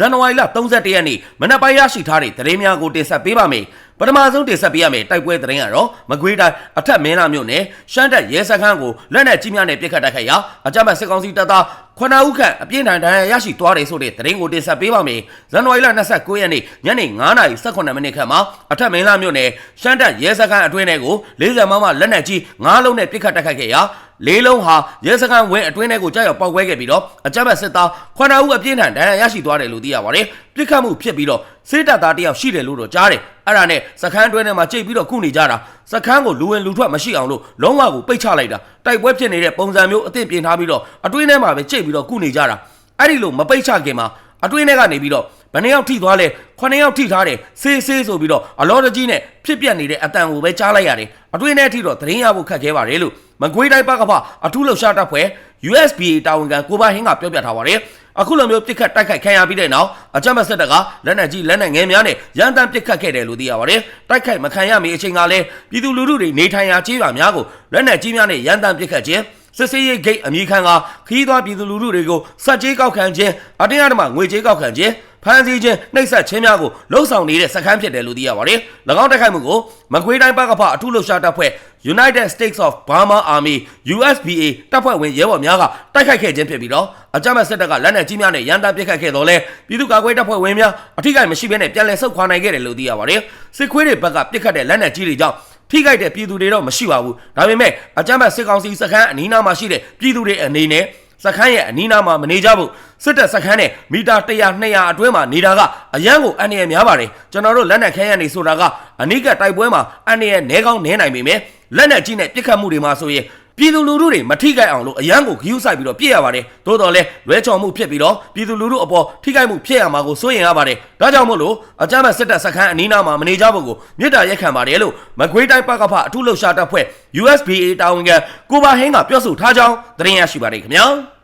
ဇန်နဝါရီလ31ရက်နေ့မနက်ပိုင်းရရှိထားတဲ့သတင်းများကိုတင်ဆက်ပေးပါမယ်ပထမဆုံးတင်ဆက်ပေးရမယ်တိုက်ပွဲသတင်းကတော့မကွေးတိုင်းအထက်မင်းလာမြို့နယ်ရှမ်းတက်ရဲစခန်းကိုလက်နက်ကြီးများနဲ့ပစ်ခတ်တိုက်ခိုက်ရာအကြမ်းဖက်စစ်ကောင်စီတပ်သားခုနှစ်ဦးခန့်အပြင်းထန်ဒဏ်ရာရရှိသွားတယ်ဆိုတဲ့သတင်းကိုတင်ဆက်ပေးပါမယ်ဇန်နဝါရီလ29ရက်နေ့ညနေ9:18မိနစ်ခန့်မှာအထက်မင်းလာမြို့နယ်ရှမ်းတက်ရဲစခန်းအတွင်းထဲကို40မမလက်နက်ကြီး9လုံးနဲ့ပစ်ခတ်တိုက်ခိုက်ခဲ့ရာလေးလုံးဟာရဲစခန်းဝင်းအတွင်းထဲကိုကြောက်ရောက်ပောက်ကွဲခဲ့ပြီးတော့အကြမ်းဖက်စစ်သားခွနအုပ်အပြင်းထန်ဒဏ်ရာရရှိသွားတယ်လို့သိရပါတယ်။ပြစ်ခတ်မှုဖြစ်ပြီးတော့စစ်တပ်သားတယောက်ရှိတယ်လို့တော့ကြားတယ်။အဲ့ဒါနဲ့စခန်းအတွင်းထဲမှာကြိတ်ပြီးတော့ခုနေကြတာစခန်းကိုလူဝင်လူထွက်မရှိအောင်လို့လုံးဝကိုပိတ်ချလိုက်တာတိုက်ပွဲဖြစ်နေတဲ့ပုံစံမျိုးအသင့်ပြင်ထားပြီးတော့အတွင်းထဲမှာပဲကြိတ်ပြီးတော့ခုနေကြတာအဲ့ဒီလိုမပိတ်ချခင်မှာအတွင်းထဲကနေပြီးတော့ဘယ်နှယောက်ထိသွားလဲခုနှစ်ယောက်ထိထားတယ်ဆေးဆေးဆိုပြီးတော့အလောတကြီးနဲ့ဖြစ်ပြက်နေတဲ့အတန်ကိုပဲကြားလိုက်ရတယ်အတွင်းထဲအထိတော့သတင်းရဖို့ခက်ခဲပါတယ်လို့မကွေးတိုင်းပကဖအထူးလှုပ်ရှားတပ်ဖွဲ့ USBA တာဝန်ခံကိုပါဟင်းကပြောပြထားပါတယ်အခုလိုမျိုးပြစ်ခတ်တိုက်ခိုက်ခံရပြီးတဲ့နောက်အကြမ်းဖက်စစ်တပ်ကလက်နက်ကြီးလက်နက်ငယ်များနဲ့ရန်တမ်းပစ်ခတ်ခဲ့တယ်လို့သိရပါတယ်တိုက်ခိုက်မခံရမီအချိန်ကလည်းပြည်သူလူထုတွေနေထိုင်ရာခြေရွာများကိုလက်နက်ကြီးများနဲ့ရန်တမ်းပစ်ခတ်ခြင်းစစ်စေးရေးဂိတ်အမိခံကခီးသွွားပြည်သူလူထုတွေကိုစက်ကြီးကောက်ခံခြင်းအတင်းအဓမ္မငွေကြေးကောက်ခံခြင်း ဖမ်းဆီးခြင်းနှိပ်စက်ခြင်းများကိုလှုံ့ဆော်နေတဲ့စခန်းဖြစ်တယ်လို့သိရပါတယ်။၎င်းတိုက်ခိုက်မှုကိုမကွေးတိုင်းပကဖအထူးလှုပ်ရှားတပ်ဖွဲ့ United States of Burma Army USBA တပ်ဖွဲ့ဝင်ရဲဘော်များကတိုက်ခိုက်ခဲ့ခြင်းဖြစ်ပြီးတော့အကြမ်းဖက်စစ်တပ်ကလက်နက်ကြီးများနဲ့ရန်တပ်ပစ်ခတ်ခဲ့တော့လဲပြည်သူ့ကာကွယ်တပ်ဖွဲ့ဝင်များအထိကိမရှိဘဲနဲ့ပြန်လည်ဆုတ်ခွာနိုင်ခဲ့တယ်လို့သိရပါတယ်။စစ်ခွေးတွေဘက်ကပစ်ခတ်တဲ့လက်နက်ကြီးတွေကြောင့်ထိခိုက်တဲ့ပြည်သူတွေတော့မရှိပါဘူးဒါပေမဲ့အကြမ်းဖက်စစ်ကောင်စီစခန်းအနီးနားမှာရှိတဲ့ပြည်သူတွေအနေနဲ့ စခန်းရဲ့အနီးနားမှာမနေကြဘူးစစ်တပ်စခန်းနဲ့မီတာ100 200အတွင်းမှာနေတာကအရန်ကိုအန်ရများပါတယ်ကျွန်တော်တို့လက်နက်ခဲရနေဆိုတာကအနိကတိုက်ပွဲမှာအန်ရနဲကောင်းနဲနိုင်ပေမဲ့လက်နက်ကြီးနဲ့ပြစ်ခတ်မှုတွေမှာဆိုရင် ပြည်သူလူထုတွေမထိခိုက်အောင်လို့အရန်ကိုဂရုစိုက်ပြီးတော့ပြည့်ရပါတယ်သို့တော်လဲလွဲချော်မှုဖြစ်ပြီးတော့ပြည်သူလူထုအပေါ်ထိခိုက်မှုဖြစ်ရမှာကိုစိုးရင်ရပါတယ်ဒါကြောင့်မို့လို့အကြမ်းဖက်စစ်တပ်စခန်းအနီးနားမှာမနေကြဖို့ကိုမြစ်တာရက်ခံပါတယ်လို့မကွေးတိုင်းပကဖအထူးလှုပ်ရှားတပ်ဖွဲ့ USBA တာဝန်ခံကိုပါဟင်းကပြောဆိုထားကြောင်းသတင်းရရှိပါတယ်ခင်ဗျာ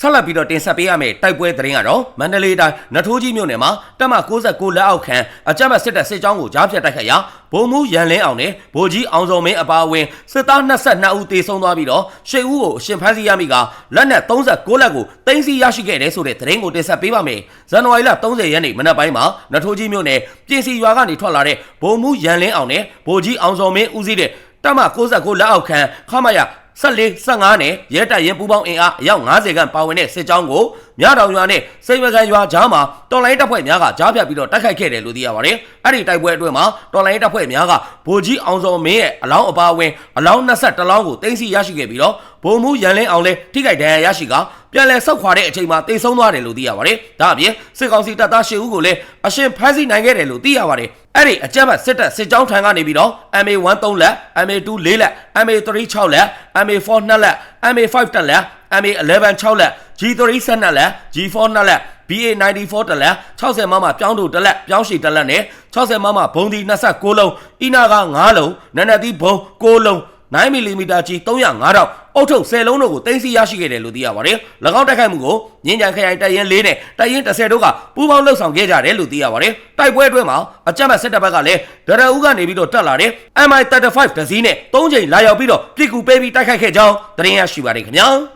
ဆက်လက်ပြီးတော့တင်ဆက်ပေးရမယ့်တိုက်ပွဲသတင်းကတော့မန္တလေးတိုင်းနထိုးကြီးမြို့နယ်မှာတပ်မ69လက်အောက်ခံအကြမ်းဖက်စစ်တပ်စစ်ကြောင်းကိုကြားဖြတ်တိုက်ခိုက်ရာဗိုလ်မှူးရန်လင်းအောင်နဲ့ဗိုလ်ကြီးအောင်စုံမင်းအပါအဝင်စစ်သား22ဦးသေဆုံးသွားပြီးတော့ရှစ်ဦးကိုအရှင်ဖမ်းဆီးရမိကလက်နက်39လက်ကိုတင်စီရရှိခဲ့တယ်ဆိုတဲ့သတင်းကိုတင်ဆက်ပေးပါမယ်။ဇန်နဝါရီလ30ရက်နေ့မနက်ပိုင်းမှာနထိုးကြီးမြို့နယ်ပြင်စီရွာကနေထွက်လာတဲ့ဗိုလ်မှူးရန်လင်းအောင်နဲ့ဗိုလ်ကြီးအောင်စုံမင်းဦးစီးတဲ့တပ်မ69လက်အောက်ခံခမရ 14 15နဲ့ရဲတပ်ရင်ပူပေါင်းအင်အားအယောက်90ခန့်ပါဝင်တဲ့စစ်ကြောင်းကို မြတောင်ရွာနဲ့စိတ်ဝကန်ရွာကြားမှာတော်လိုင်းတပ်ဖွဲ့များကကြားဖြတ်ပြီးတော့တိုက်ခိုက်ခဲ့တယ်လို့သိရပါတယ်။အဲ့ဒီတိုက်ပွဲအတွင်းမှာတော်လိုင်းတပ်ဖွဲ့များကဗိုလ်ကြီးအောင်စောမင်းရဲ့အလောင်းအပါအဝင်အလောင်း21လောင်းကိုတင်စီရရှိခဲ့ပြီးတော့ဗိုလ်မှူးရန်လင်းအောင်လည်းထိခိုက်ဒဏ်ရာရရှိကပြန်လည်ဆောက်ခွာတဲ့အချိန်မှာတိတ်ဆုံးသွားတယ်လို့သိရပါတယ်။ဒါအပြင်စစ်ကောင်စီတပ်သား10ဦးကိုလည်းအရှင်ဖမ်းဆီးနိုင်ခဲ့တယ်လို့သိရပါတယ်။အဲ့ဒီအကြမ်းဖက်စစ်တပ်စစ်ကြောင်းထံကနေပြီးတော့ MA1 3လက် MA2 4လက် MA3 6လက် MA4 2လက် MA5 1လက် MA11 6လက် G3 12လက် G4 2လက် BA94 တလက်60မမပြောင်းတူတလက်ပြောင်းရှည်တလက်နဲ့60မမဘုံဒီ26လုံးအီနာက9လုံးနနတိဘုံ6လုံး9မီလီမီတာကြီး305တောက်အုတ်ထုပ်10လုံးတို့ကိုတင်စီရရှိခဲ့တယ်လို့သိရပါတယ်။၎င်းတိုက်ခိုက်မှုကိုညင်ကြံခရိုင်တပ်ရင်း၄နဲ့တပ်ရင်း10တို့ကပူးပေါင်းလှုပ်ဆောင်ခဲ့ကြတယ်လို့သိရပါတယ်။တိုက်ပွဲအတွင်းမှာအကြမ်းဖက်စစ်တပ်ဘက်ကလည်းဒရဦးကနေပြီးတော့တက်လာတဲ့ MI35 တစည်းနဲ့၃ချိန်လာရောက်ပြီးတော့ပြစ်ကူပေးပြီးတိုက်ခိုက်ခဲ့ကြောင်းသတင်းရရှိပါတယ်ခင်ဗျာ။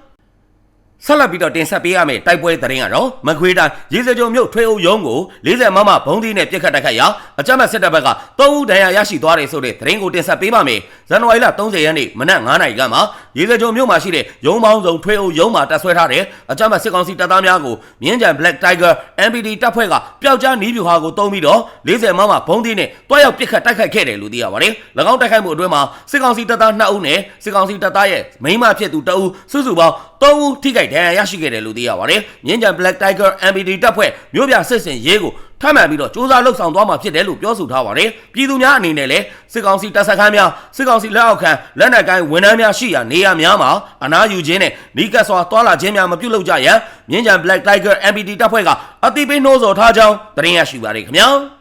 ဆက်လက်ပြီးတော့တင်ဆက်ပေးရမယ့်တိုက်ပွဲသတင်းကတော့မခွေးတိုင်းရေစကြုံမြို့ထွေအုပ်ရုံးကို40မမဘုံသီးနဲ့ပြစ်ခတ်တိုက်ခိုက်ရာအကြမ်းဖက်စစ်တပ်ဘက်က3ဦးဒဏ်ရာရရှိသွားတယ်ဆိုတဲ့သတင်းကိုတင်ဆက်ပေးပါမယ်။ဇန်နဝါရီလ30ရက်နေ့မနက်9:00နာရီကမှရေစကြုံမြို့မှာရှိတဲ့ရုံးပေါင်းစုံထွေအုပ်ရုံးမှာတပ်ဆွဲထားတဲ့အကြမ်းဖက်စစ်ကောင်စီတပ်သားများကိုမြင်းကြံ Black Tiger MPD တပ်ဖွဲ့ကပျောက်ကြားနီးဗျူဟာကိုတုံးပြီးတော့40မမဘုံသီးနဲ့တွားရောက်ပြစ်ခတ်တိုက်ခိုက်ခဲ့တယ်လို့သိရပါတယ်။၎င်းတိုက်ခိုက်မှုအတွင်းမှာစစ်ကောင်စီတပ်သား2ဦးနဲ့စစ်ကောင်စီတပ်သားရဲ့မိန်းမဖြစ်သူ2ဦးစုစုပေါင်း 3ဦးထိခိုက်ဒဏ်ရာရရှိခဲ့တယ်လို့သိရပါတယ်။မြင်းကြံ Black Tiger MPD တပ်ဖွဲ့မြို့ပြစစ်စင်ရေးကိုထပ်မံပြီးတော့စူးစမ်းလှုပ်ဆောင်သွားမှာဖြစ်တယ်လို့ပြောဆိုထားပါတယ်။ပြည်သူများအနေနဲ့လည်းစစ်ကောင်စီတပ်စခန်းများစစ်ကောင်စီလက်အောက်ခံလက်နက်ကိုင်းဝန်ထမ်းများရှိရာနေရာများမှာအနားယူခြင်းနဲ့နီးကပ်စွာတွာလာခြင်းများမပြုလုပ်ကြရန်မြင်းကြံ Black Tiger MPD တပ်ဖွဲ့ကအတိပေးနှိုးဆော်ထားကြောင်းသတင်းရရှိပါရခင်ဗျာ။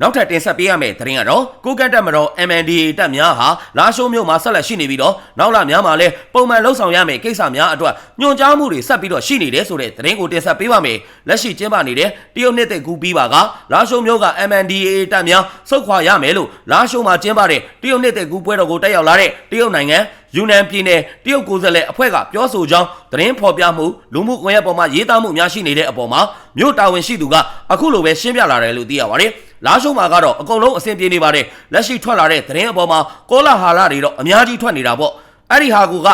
နောက်ထပ်တင်ဆက်ပေးရမယ့်သတင်းကတော့ကိုကန့်တက်မတော် MNDA တပ်များဟာလာရှိုးမြို့မှာဆက်လက်ရှိနေပြီးတော့နောက်လာများမှာလည်းပုံမှန်လှုပ်ဆောင်ရမယ့်ကိစ္စများအတွက်ညွှန်ကြားမှုတွေဆက်ပြီးတော့ရှိနေတယ်ဆိုတဲ့သတင်းကိုတင်ဆက်ပေးပါမယ်။လက်ရှိကျင်းပနေတဲ့တရုတ်နှစ်သက်ကူပြီးပါကလာရှိုးမြို့က MNDA တပ်များစုခွာရမယ်လို့လာရှိုးမှာကျင်းပတဲ့တရုတ်နှစ်သက်ကူပွဲတော်ကိုတက်ရောက်လာတဲ့တရုတ်နိုင်ငံယူနန်ပြည်နယ်တရုတ်ကိုယ်စားလှယ်အဖွဲ့ကပြောဆိုကြောင်းသတင်းဖော်ပြမှုလူမှုကွန်ရက်ပေါ်မှာရေးသားမှုများရှိနေတဲ့အပေါ်မှာမြို့တာဝန်ရှိသူကအခုလိုပဲရှင်းပြလာတယ်လို့သိရပါတယ်။ လာရှုံမှာကတော့အကုန်လုံးအဆင်ပြေနေပါတယ်။လက်ရှိထွက်လာတဲ့သတင်းအပေါ်မှာကောလာဟာလတွေတော့အများကြီးထွက်နေတာပေါ့။အဲ့ဒီဟာကူက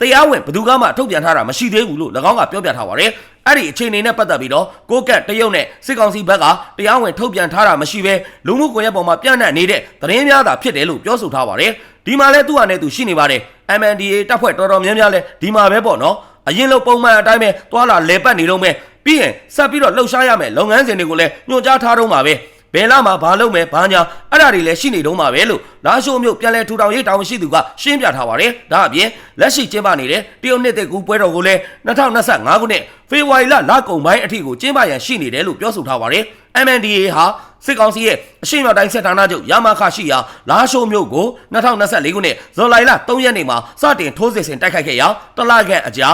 တရားဝင်ဘယ်သူကမှထုတ်ပြန်ထားတာမရှိသေးဘူးလို့၎င်းကပြောပြထားပါတယ်။အဲ့ဒီအခြေအနေနဲ့ပတ်သက်ပြီးတော့ကိုကတ်တရုတ်နဲ့စစ်ကောင်စီဘက်ကတရားဝင်ထုတ်ပြန်ထားတာမရှိဘဲလူမှုကွန်ရက်ပေါ်မှာပြန့်နှံ့နေတဲ့သတင်းများသာဖြစ်တယ်လို့ပြောဆိုထားပါတယ်။ဒီမှာလဲသူ့ဟာနဲ့သူရှိနေပါတယ်။ MNDA တပ်ဖွဲ့တော်တော်များများလဲဒီမှာပဲပေါ့နော်။အရင်လိုပုံမှန်အတိုင်းပဲသွာလာလဲပတ်နေတော့မယ်။ပြီးရင်ဆက်ပြီးတော့လှုပ်ရှားရမယ်လုပ်ငန်းစဉ်တွေကိုလည်းညွှန်ကြားထားတော့မှာပဲ။ ဘယ်လာမှာဘာလုပ်မယ်ဘာညာအဲ့ဒါတွေလည်းရှိနေတော့မှာပဲလို့လာရှိုးမျိုးပြန်လဲထူထောင်ရေးတာဝန်ရှိသူကရှင်းပြထားပါတယ်ဒါအပြင်လက်ရှိကျင်းပနေတဲ့တရုတ်နှစ်သက်ကူပွဲတော်ကိုလည်း2025ခုနှစ်ဖေဖော်ဝါရီလလကုန်ပိုင်းအထိကိုကျင်းပရန်ရှိနေတယ်လို့ပြောဆိုထားပါတယ် MNDA ဟာစစ်ကောင်စီရဲ့အရှိန်မြောက်တိုင်းစစ်ဌာနချုပ်ရမခရှိရာလာရှိုးမျိုးကို2024ခုနှစ်ဇွန်လ3ရက်နေ့မှာစတင်ထိုးစစ်ဆင်တိုက်ခိုက်ခဲ့ရာတလခန့်အကြာ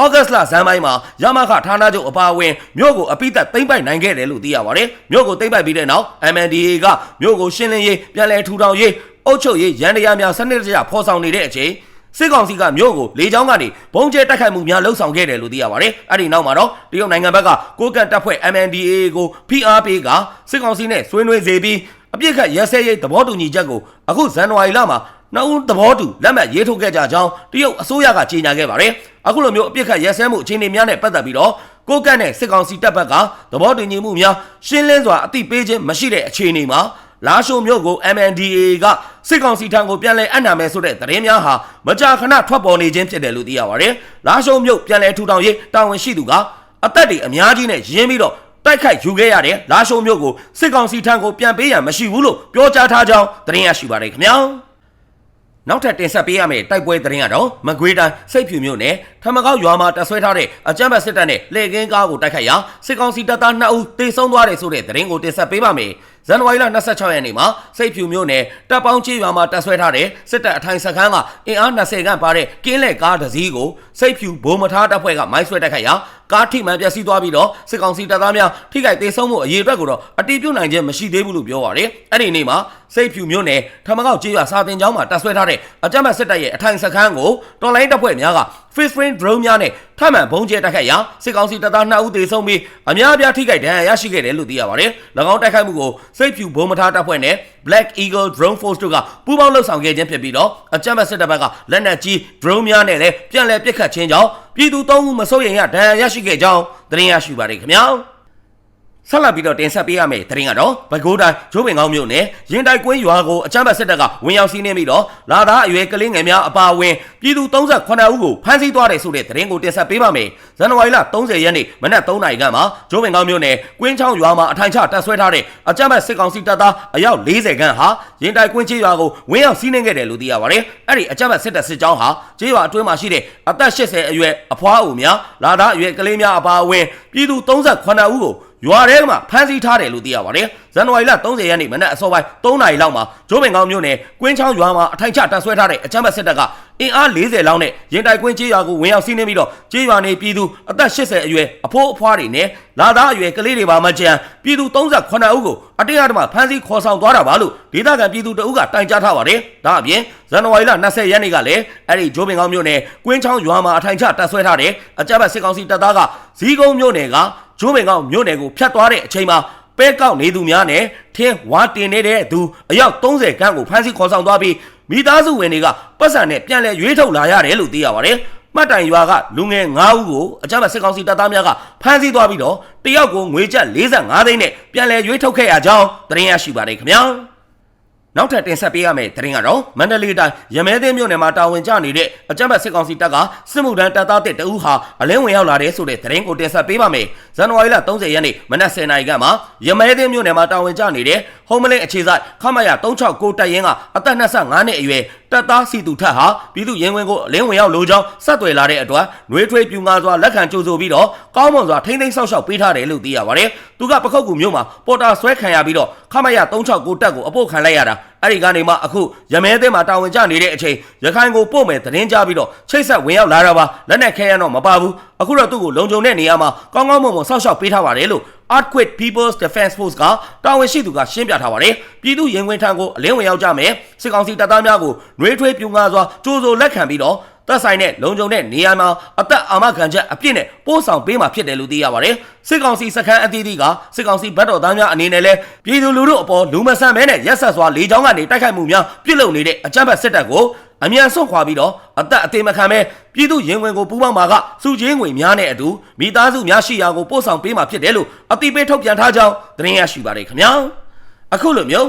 ဩဂတ်စ်လဇန်ပိုင်းမှာရမခဌာနချုပ်အပါအဝင်မြို့ကိုအပိသက်သိမ့်ပိုက်နိုင်ခဲ့တယ်လို့သိရပါတယ်။မြို့ကိုသိမ့်ပိုက်ပြီးတဲ့နောက် MNDA ကမြို့ကိုရှင်းလင်းရေးပြန်လည်ထူထောင်ရေးအုပ်ချုပ်ရေးရန်တရားများစနစ်တကျဖော်ဆောင်နေတဲ့အချိန်စစ်ကောင်စီကမြို့ကိုလေကြောင်းကနေဘုံကျဲတိုက်ခိုက်မှုများလှုပ်ဆောင်ခဲ့တယ်လို့သိရပါတယ်။အဲ့ဒီနောက်မှာတော့တရုတ်နိုင်ငံဘက်ကကိုကန့်တပ်ဖွဲ့ MNDA ကို PRP ကစစ်ကောင်စီနဲ့ဆွေးနွေးစေပြီးအပြစ်ခတ်ရဲစဲရေးသဘောတူညီချက်ကိုအခုဇန်နဝါရီလမှာ နှစ်ဦးသဘောတူလက်မှတ်ရေးထိုးခဲ့ကြကြောင်းတရုတ်အစိုးရကကြေညာခဲ့ပါတယ်။အခုလိုမျိုးအပြစ်ခတ်ရဲစဲမှုအခြေအနေများနဲ့ပတ်သက်ပြီးတော့ကိုကန့်နဲ့စစ်ကောင်စီတပ်ဘက်ကသဘောတူညီမှုများရှင်းလင်းစွာအသိပေးခြင်းမရှိတဲ့အခြေအနေမှာလာရှိုမျိုးကို MNDA ကစစ်ကောင်စီထံကိုပြန်လည်အနှံမယ်ဆိုတဲ့သတင်းများဟာမကြာခဏထွက်ပေါ်နေခြင်းဖြစ်တယ်လို့သိရပါတယ်။လာရှိုမျိုးပြန်လည်ထူထောင်ရေးတာဝန်ရှိသူကအသက်တွေအများကြီးနဲ့ရင်းပြီးတော့တိုက်ခိုက်ယူခဲ့ရတဲ့လာရှိုမျိုးကိုစစ်ကောင်စီထံကိုပြန်ပေးရန်မရှိဘူးလို့ပြောကြားထားကြောင်းသတင်းရရှိပါတယ်ခင်ဗျာ။ နောက်ထပ်တင်ဆက်ပေးရမယ့်တိုက်ပွဲသတင်းကတော့မကွေးတိုင်းစိတ်ဖြူမြို့နယ်ထမကောက်ရွာမှာတပ်ဆွဲထားတဲ့အကြမ်းဖက်စစ်တပ်နဲ့လေကင်းကားကိုတိုက်ခိုက်ရာစစ်ကောင်စီတပ်သား2ဦးသေဆုံးသွားတယ်ဆိုတဲ့သတင်းကိုတင်ဆက်ပေးပါမယ်။ ဇန်နဝါရီလ26ရက်နေ့မှာစိတ်ဖြူမြို့နယ်တပ်ပေါင်းချေးရွာမှာတပ်ဆွဲထားတဲ့စစ်တပ်အထိုင်စခန်းကအင်အား20ခန့်ပါတဲ့ကင်းလက်ကားတစ်စီးကိုစိတ်ဖြူဘုံမထားတပ်ဖွဲ့ကမိုင်းဆွဲတိုက်ခိုက်ရာကားထိမှန်ပျက်စီးသွားပြီးတော့စစ်ကောင်စီတပ်သားများထိခိုက်သေဆုံးမှုအရေးအတွက်ကိုတော့အတိပြုနိုင်ခြင်းမရှိသေးဘူးလို့ပြောပါတယ်။အဲ့ဒီနေ့မှာစိတ်ဖြူမြို့နယ်ထမကောက်ကျေးရွာစာတင်ကျောင်းမှာတပ်ဆွဲထားတဲ့အကြမ်းဖက်စစ်တပ်ရဲ့အထိုင်စခန်းကိုတော်လိုင်းတပ်ဖွဲ့များက face frame drone များနဲ့ထမှန်ဘုံကျဲတိုက်ခိုက်ရာစစ်ကောင်စီတပ်သား2ဦးသေဆုံးပြီးအများအပြားထိခိုက်ဒဏ်ရာရရှိခဲ့တယ်လို့သိရပါတယ်။၎င်းတိုက်ခိုက်မှုကိုစိတ်ဖြူဘုံမထားတပ်ဖွဲ့နဲ့ Black Eagle Drone Force တို့ကပူးပေါင်းလှုပ်ဆောင်ခဲ့ခြင်းဖြစ်ပြီးတော့အကြမ်းဖက်စစ်တပ်ဘက်ကလက်နက်ကြီး drone များနဲ့လည်းပြန်လည်ပစ်ခတ်ခြင်းကြောင့်ပြည်သူ3ဦးမစိုးရိမ်ရဒဏ်ရာရရှိခဲ့ကြောင်းသတင်းရရှိပါတယ်ခင်ဗျာ။ ဆက်လက်ပြီးတော့တင်ဆက်ပေးရမယ့်သတင်းကတော့ဘကိုးတိုင်းဂျိုးပင်ကောင်းမြို့နယ်ရင်တိုက်ကွင်းရွာကိုအကြမ်းဖက်စစ်တပ်ကဝင်ရောက်စီးနင်းပြီးတော့လာသားအရွယ်ကလေးငယ်များအပါအဝင်ပြည်သူ38ဦးကိုဖမ်းဆီးသွားတယ်ဆိုတဲ့သတင်းကိုတင်ဆက်ပေးပါမယ်။ဇန်နဝါရီလ30ရက်နေ့မနက်3နာရီခန့်မှာဂျိုးပင်ကောင်းမြို့နယ်ကွင်းချောင်းရွာမှာအထိုင်ချတပ်ဆွဲထားတဲ့အကြမ်းဖက်စစ်ကောင်စီတပ်သားအယောက်40ခန့်ဟာရင်တိုက်ကွင်းချေးရွာကိုဝင်ရောက်စီးနင်းခဲ့တယ်လို့သိရပါတယ်။အဲ့ဒီအကြမ်းဖက်စစ်တပ်စစ်ကြောင်းဟာချေးရွာအတွင်းမှာရှိတဲ့အသက်80အရွယ်အဖွားအူများလာသားအရွယ်ကလေးများအပါအဝင်ပြည်သူ38ဦးကို ရွာထဲမှာဖမ်းဆီးထားတယ်လို့သိရပါတယ်။ဇန်နဝါရီလ30ရက်နေ့မနက်အစောပိုင်း3နာရီလောက်မှာဂျိုးပင်ကောင်းမြို့နယ်ကွင်းချောင်းရွာမှာအထိုင်ချတပ်ဆွဲထားတဲ့အကြမ်းဖက်စစ်တပ်ကအင်အား40လောက်နဲ့ရင်တိုက်ကွင်းကျေးရွာကိုဝင်ရောက်စီးနင်းပြီးတော့ကျေးရွာနေပြည်သူအသက်80အရွယ်အဖိုးအဖွားတွေနဲ့လာသားအရွယ်ကလေးတွေပါမကြံပြည်သူ38ဦးကိုအတင်းအဓမ္မဖမ်းဆီးခေါ်ဆောင်သွားတာပါလို့ဒေသခံပြည်သူတအုပ်ကတိုင်ကြားထားပါတယ်။ဒါအပြင်ဇန်နဝါရီလ20ရက်နေ့ကလည်းအဲ့ဒီဂျိုးပင်ကောင်းမြို့နယ်ကွင်းချောင်းရွာမှာအထိုင်ချတပ်ဆွဲထားတဲ့အကြမ်းဖက်စစ်ကောင်စီတပ်သားကဇီးကုန်းမြို့နယ်က ကျိုးပင်ကောင်မြို့နယ်ကိုဖျက်သွားတဲ့အချိန်မှာပဲကောက်နေသူများနဲ့ထင်းဝါတင်နေတဲ့သူအယောက်30ခန်းကိုဖမ်းဆီးခေါ်ဆောင်သွားပြီးမိသားစုဝင်တွေကပတ်စံနဲ့ပြန်လဲရွေးထုတ်လာရတယ်လို့သိရပါတယ်။မှတ်တိုင်ရွာကလူငယ်9ဦးကိုအကြမ်းဖက်စစ်ကောင်စီတပ်သားများကဖမ်းဆီးသွားပြီးတော့တယောက်ကိုငွေကျပ်45သိန်းနဲ့ပြန်လဲရွေးထုတ်ခဲ့ရကြောင်းသတင်းရရှိပါတယ်ခင်ဗျာ။ နောက်ထပ်တင်ဆက်ပေးရမယ့်သတင်းကတော့မန္တလေးတိုင်းရမဲသိမ်းမြို့နယ်မှာတာဝန်ကျနေတဲ့အကြမ်းဖက်စစ်ကောင်စီတပ်ကစစ်မှုထမ်းတပ်သားတစ်တဦးဟာအလင်းဝင်ရောက်လာတဲ့ဆိုတဲ့သတင်းကိုတင်ဆက်ပေးပါမယ်။ဇန်နဝါရီလ30ရက်နေ့မနက်10:00နာရီခန့်မှာရမဲသိမ်းမြို့နယ်မှာတာဝန်ကျနေတဲ့ ဟုံးမလင်းအခြေဆိုင်ခမရ369တပ်ရင်းကအသက်25နှစ်အရွယ်တပ်သားစီတူထက်ဟာပြည်သူရင်ဝင်ကိုအလင်းဝင်ရောက်လိုကြောင်းဆက်သွယ်လာတဲ့အတွက်နှွေးထွေးပြူငါစွာလက်ခံကြိုဆိုပြီးတော့ကောင်းမွန်စွာထိမ့်သိမ်းဆောက်ရှောက်ပေးထားတယ်လို့သိရပါတယ်။သူကပခုတ်ကူမြို့မှာပေါ်တာဆွဲခံရပြီးတော့ခမရ369တပ်ကိုအပို့ခံလိုက်ရတာအဲ့ဒီကနေမှအခုရမဲသင်းမှာတာဝန်ကျနေတဲ့အချိန်ရခိုင်ကိုပို့မယ်သတင်းကြပြီးတော့ချိတ်ဆက်ဝင်ရောက်လာတာပါလက်နက်ခဲရတော့မပါဘူးအခုတော့သူ့ကိုလုံခြုံတဲ့နေရာမှာကောင်းကောင်းမွန်မွန်စောင့်ရှောက်ပေးထားပါတယ်လို့ Earthquake People's Defense Force ကတာဝန်ရှိသူကရှင်းပြထားပါတယ်ပြည်သူရင်ဝင်ထံကိုအလင်းဝင်ရောက်ကြမယ်စစ်ကောင်စီတပ်သားများကိုနှွေးထွေးပြူငါစွာကြိုးစိုးလက်ခံပြီးတော့ သက်ဆိုင်တဲ့လုံခြုံတဲ့နေရာမှာအသက်အာမခံချက်အပြည့်နဲ့ပို့ဆောင်ပေးမှာဖြစ်တယ်လို့သိရပါတယ်စစ်ကောင်စီစခန်းအသီးသီးကစစ်ကောင်စီဗတ်တော်သားများအနေနဲ့လဲပြည်သူလူထုအပေါ်လူမဆန်မဲနဲ့ရက်ဆက်စွာလေကြောင်းကနေတိုက်ခိုက်မှုများပြုလုပ်နေတဲ့အကြမ်းဖက်စစ်တပ်ကိုအမြန်ဆုံးခွာပြီးတော့အသက်အသေးမခံပဲပြည်သူရင်ဝင်ကိုပူးပေါင်းမှာကစုချင်းငွေများနဲ့အတူမိသားစုများရှိရာကိုပို့ဆောင်ပေးမှာဖြစ်တယ်လို့အတိပေးထုတ်ပြန်ထားကြောင်းသတင်းရရှိပါတယ်ခင်ဗျာအခုလိုမျိုး